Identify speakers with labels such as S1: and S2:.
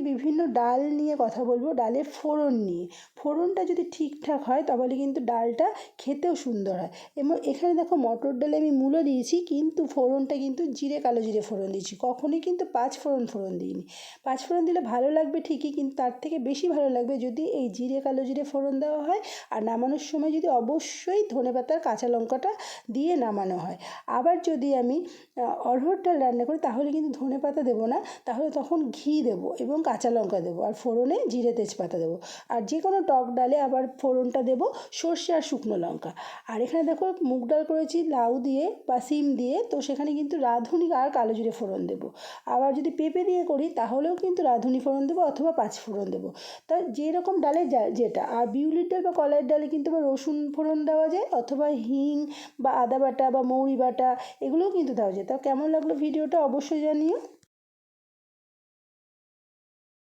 S1: বিভিন্ন ডাল নিয়ে কথা বলব, ডালের ফোড়ন নিয়ে। ফোড়নটা যদি ঠিকঠাক হয়, তাহলে কিন্তু ডালটা খেতেও সুন্দর হয়। এবং এখানে দেখো মটর ডালে আমি মূলো দিয়েছি, কিন্তু ফোড়নটা কিন্তু জিরে, কালো জিরে ফোড়ন দিয়েছি। কখনোই কিন্তু পাঁচ ফোড়ন ফোড়ন দিইনি। পাঁচ ফোড়ন দিলে ভালো লাগবে ঠিকই, কিন্তু তার থেকে বেশি ভালো লাগবে যদি এই জিরে, কালো জিরে ফোড়ন দেওয়া হয়। আর নামানোর সময় যদি অবশ্যই ধনে পাতার কাঁচা লঙ্কাটা দিয়ে নামানো হয়। আবার যদি আমি অরহর ডাল রান্না করি, তাহলে কিন্তু ধনে পাতা দেবো না। তাহলে তখন ঘি দেবো এবং কাঁচা লঙ্কা দেবো আর ফোড়নে জিরে তেজপাতা দেবো। আর যে কোনো টক ডালে আবার ফোড়নটা দেবো সর্ষে আর শুকনো লঙ্কা। আর এখানে দেখো মুগ ডাল করেছি, লাউ দিয়ে বা সিম দিয়ে, তো সেখানে কিন্তু রাঁধুনি আর কালো জিরে ফোড়ন দেবো। আবার যদি পেঁপে দিয়ে করি, তাহলেও কিন্তু রাঁধুনি ফোড়ন দেবো অথবা পাঁচ ফোড়ন দেবো। তা যেরকম ডালে যেটা, আর বিউলির ডাল বা কলাইয়ের ডালে কিন্তু আবার রসুন ফোড়ন দেওয়া যায়, অথবা হিং বা আদা বাটা বা মৌরি বাটা, এগুলোও কিন্তু দেওয়া যায়। তা কেমন লাগল ভিডিওটা অবশ্যই জানিও।